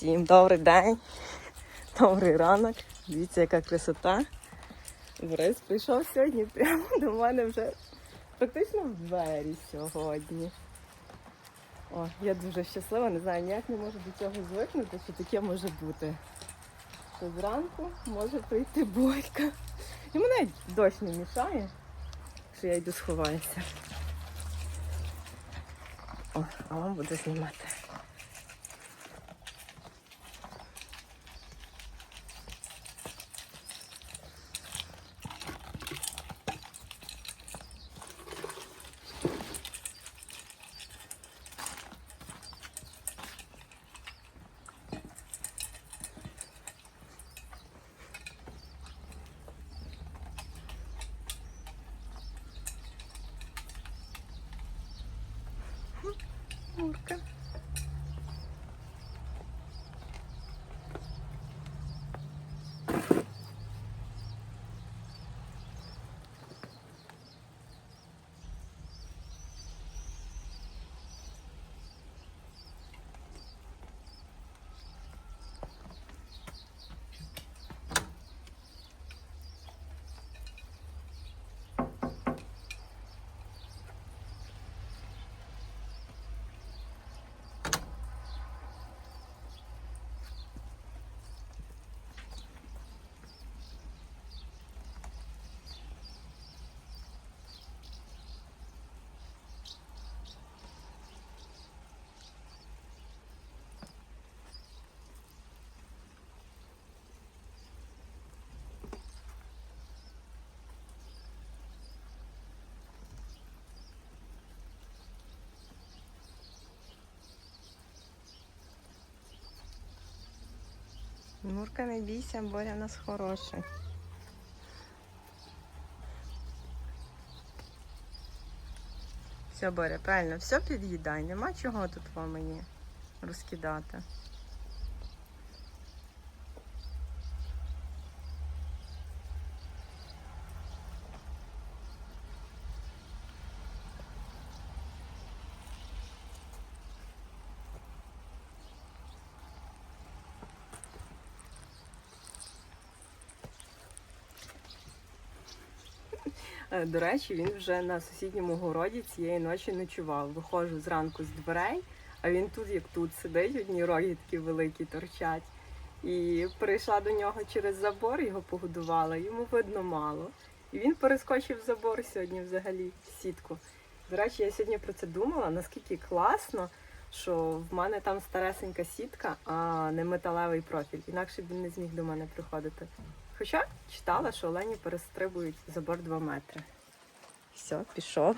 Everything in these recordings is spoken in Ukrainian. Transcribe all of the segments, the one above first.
Всім добрий день, добрий ранок. Дивіться, яка красота. Борис прийшов сьогодні прямо до мене вже практично в двері сьогодні. О, я дуже щаслива, не знаю, ніяк не можу до цього звикнути, що таке може бути. Що зранку може прийти Борька. Йому навіть дощ не мішає, що я йду сховаюся. О, а вам буду знімати. Мурка. Мурка, не бійся, Боря в нас хороший. Все, Боря, правильно, все під'їдай, нема чого тут вам мені розкидати. До речі, він вже на сусідньому городі цієї ночі ночував. Виходжу зранку з дверей, а він тут, як тут, сидить, одні роги такі великі торчать. І прийшла до нього через забор, його погодувала, йому видно мало. І він перескочив забор сьогодні взагалі в сітку. До речі, я сьогодні про це думала, наскільки класно, що в мене там старесенька сітка, а не металевий профіль. Інакше б він не зміг до мене приходити. Хоча читала, що олені перестрибують забор 2 метри. Все, пішов.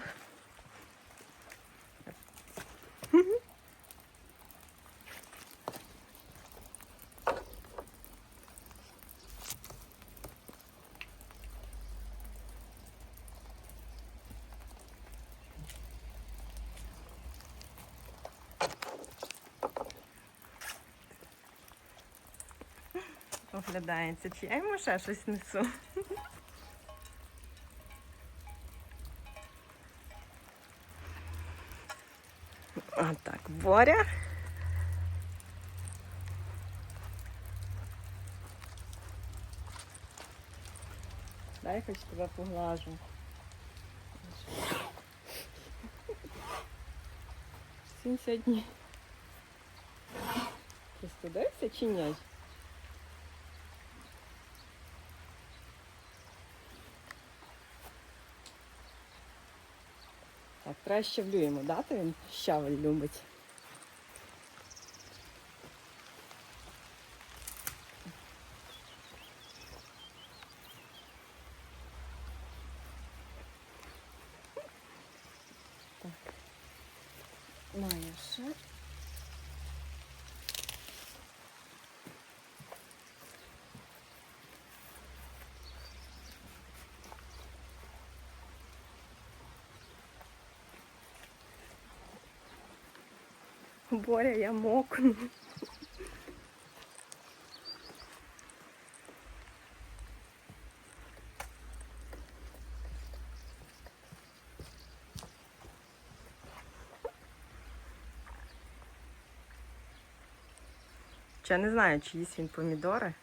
Оглядається, чи я йому ще щось несу. Отак, Боря. Дай хоч тебе поглажу. Він сьогодні простудився чи ні? Треба щавлюємо, да? То він щавель любить. Так. Має ще. Боря, я мокну. Я не знаю, чи їсть він помідори.